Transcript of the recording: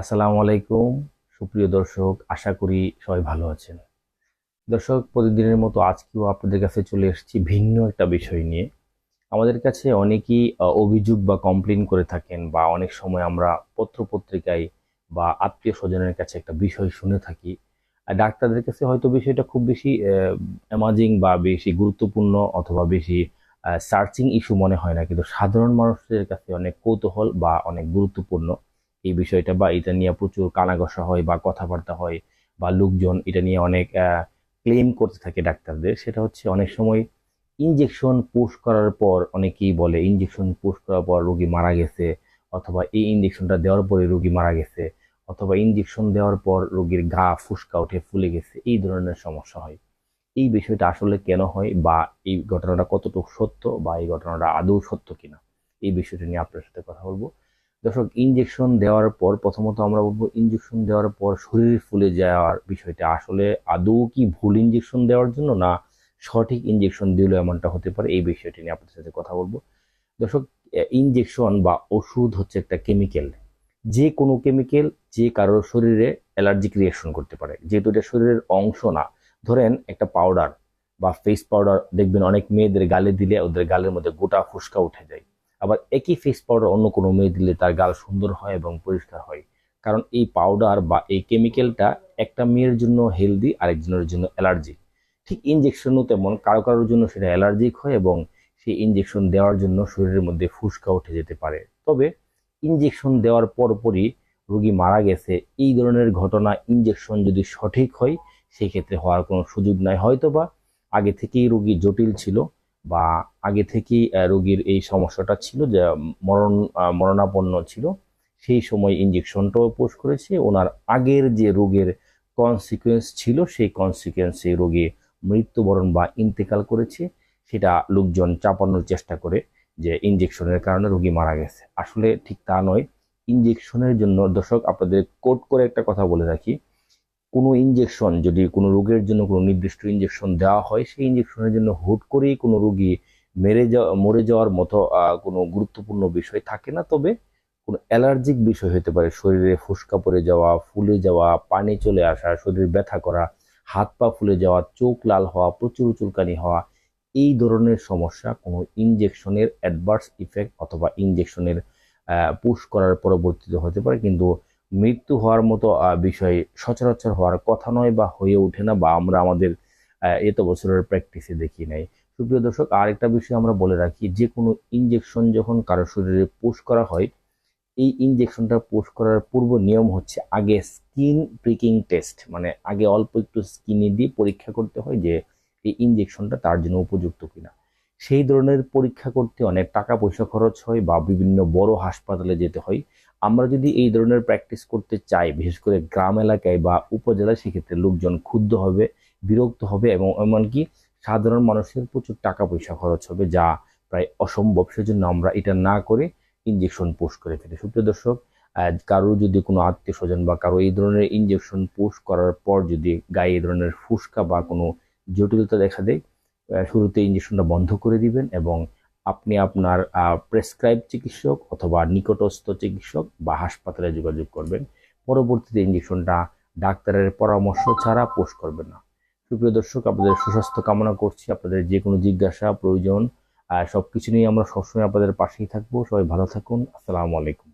আসসালামু আলাইকুম। সুপ্রিয় দর্শক, আশা করি সবাই ভালো আছেন। দর্শক, প্রতিদিনের মতো আজকেও আপনাদের কাছে চলে এসেছি ভিন্ন একটা বিষয় নিয়ে। আমাদের কাছে অনেকেই অভিযোগ বা কমপ্লেন করে থাকেন বা অনেক সময় আমরা পত্রপত্রিকায় বা আত্মীয় স্বজনের কাছে একটা বিষয় শুনে থাকি। আর ডাক্তারদের কাছে হয়তো বিষয়টা খুব বেশি অ্যামাজিং বা বেশি গুরুত্বপূর্ণ অথবা বেশি সার্চিং ইস্যু মনে হয় না। কিন্তু সাধারণ মানুষদের কাছে অনেক কৌতূহল বা অনেক গুরুত্বপূর্ণ। এই বিষয়টা বা এটা নিয়ে প্রচুর কানাঘষা হয় বা কথাবার্তা হয় বা লোকজন এটা নিয়ে অনেক ক্লেম করতে থাকে ডাক্তারদের। সেটা হচ্ছে অনেক সময় ইনজেকশন পুশ করার পর অনেকেই বলে ইনজেকশন পুশ করার পর রোগী মারা গেছে অথবা এই ইনজেকশনটা দেওয়ার পরে রোগী মারা গেছে অথবা ইনজেকশন দেওয়ার পর রোগীর গা ফুসকা উঠে ফুলে গেছে, এই ধরনের সমস্যা হয়। এই বিষয়টা আসলে কেন হয় বা এই ঘটনাটা কতটুকু সত্য বা এই ঘটনাটা আদৌ সত্য কিনা, এই বিষয়টা নিয়ে আপনার সাথে কথা বলব। দর্শক ইনজেকশন দেওয়ার পর প্রথমত আমরা বলব ইনজেকশন দেওয়ার পর শরীর ফুলে যাওয়ার বিষয়টা। আসলে আদৌ কি ভুল ইনজেকশন দেওয়ার জন্য না সঠিক ইনজেকশন দিলেও এমনটা হতে পারে, এই বিষয়টি নিয়ে আপনাদের সাথে কথা বলব। দর্শক ইনজেকশন বা ওষুধ হচ্ছে একটা কেমিক্যাল যে কোনো কেমিক্যাল যে কারোর শরীরে অ্যালার্জিক রিয়াকশন করতে পারে। যেহেতু এটা শরীরের অংশ না, ধরেন একটা পাউডার বা ফেস পাউডার দেখবেন অনেক মেয়েদের গালে দিলে ওদের গালের মধ্যে গোটা ফুসকা উঠে যায়। আবার একই ফেস পাউডার অন্য কোনো মেয়ে দিলে তার গাল সুন্দর হয় এবং পরিষ্কার হয়। কারণ এই পাউডার বা এই কেমিক্যালটা একটা মেয়ের জন্য হেলদি আরেকজনের জন্য অ্যালার্জি ঠিক ইনজেকশনও তেমন, কারও কারোর জন্য সেটা অ্যালার্জিক হয় এবং সেই ইনজেকশন দেওয়ার জন্য শরীরের মধ্যে ফুসকা উঠে যেতে পারে। তবে ইনজেকশন দেওয়ার পরপরই রোগী মারা গেছে, এই ধরনের ঘটনা ইনজেকশন যদি সঠিক হয়, সেক্ষেত্রে হওয়ার কোনো সুযোগ নাই। হয়তো বা আগে থেকেই রোগী জটিল ছিল বা আগে থেকেই রোগীর এই সমস্যাটা ছিল যে, মরণ মরণাপন্ন ছিল। সেই সময় ইনজেকশনটাও পোষ করেছে। ওনার আগের যে রোগের কনসিকুয়েন্স ছিল, সেই কনসিকুয়েন্সে রোগী মৃত্যুবরণ বা ইন্তেকাল করেছে। সেটা লোকজন চাপানোর চেষ্টা করে যে ইনজেকশনের কারণে রোগী মারা গেছে। আসলে ঠিক তা নয়। ইনজেকশনের জন্য দর্শক, আপনাদের কোট করে একটা কথা বলে রাখি। কোনো ইনজেকশন যদি কোনো রোগের জন্য কোনো নির্দিষ্ট ইনজেকশন দেওয়া হয়, সেই ইনজেকশনের জন্য হুট করেই কোনো রোগী মেরে যাওয়া, মরে যাওয়ার মতো কোনো গুরুত্বপূর্ণ বিষয় থাকে না। তবে কোনো অ্যালার্জিক বিষয় হতে পারে, শরীরে ফুসকা পড়ে যাওয়া, ফুলে যাওয়া, পানি চলে আসা, শরীর ব্যথা করা, হাত পা ফুলে যাওয়া, চোখ লাল হওয়া, প্রচুর চুলকানি হওয়া, এই ধরনের সমস্যা কোনো ইনজেকশনের অ্যাডভার্স ইফেক্ট অথবা ইনজেকশনের পুশ করার পরবর্তীতে হতে পারে। কিন্তু মৃত্যু হওয়ার মতো বিষয় সচরাচর হওয়ার কথা নয় বা হয়ে ওঠে না বা আমরা আমাদের এত বছরের প্র্যাকটিসে দেখি নাই। সুপ্রিয় দর্শক, আরেকটা বিষয় আমরা বলে রাখি, যে কোনো ইনজেকশন যখন কারও শরীরে পুশ করা হয়, এই ইনজেকশনটা পুশ করার পূর্ব নিয়ম হচ্ছে আগে স্কিন প্রিকিং টেস্ট মানে আগে অল্প একটু স্কিনে দিয়ে পরীক্ষা করতে হয় যে এই ইনজেকশনটা তার জন্য উপযুক্ত কিনা। সেই ধরনের পরীক্ষা করতে অনেক টাকা পয়সা খরচ হয় বা বিভিন্ন বড় হাসপাতালে যেতে হয়। আমরা যদি এই ধরনের প্র্যাকটিস করতে চাই বিশেষ করে গ্রাম এলাকায় বা উপজেলায় সেক্ষেত্রে লোকজন ক্ষুব্ধ হবে বিরক্ত হবে এবং এমনকি সাধারণ মানুষের প্রচুর টাকা পয়সা খরচ হবে যা প্রায় অসম্ভব। সেজন্য আমরা এটা না করে ইঞ্জেকশন পুশ করে ফেলি। সুপ্রিয় দর্শক আহ, কারও যদি কোনো আত্মীয় স্বজন বা কারও এই ধরনের ইঞ্জেকশন পুশ করার পর যদি গায়ে এই ধরনের ফুসকা বা কোনো জটিলতা দেখা দেয় শুরুতে ইঞ্জেকশনটা বন্ধ করে দিবেন এবং আপনি আপনার প্রেসক্রাইব চিকিৎসক অথবা নিকটস্থ চিকিৎসক বা হাসপাতালে যোগাযোগ করবেন। পরবর্তীতে ইঞ্জেকশনটা ডাক্তারের পরামর্শ ছাড়া পোস্ট করবেন না। সুপ্রিয় দর্শক, আপনাদের সুস্বাস্থ্য কামনা করছি। আপনাদের যে কোনো জিজ্ঞাসা, প্রয়োজন সব কিছু নিয়ে আমরা সবসময় আপনাদের পাশেই থাকব। সবাই ভালো থাকুন। আসসালামু আলাইকুম।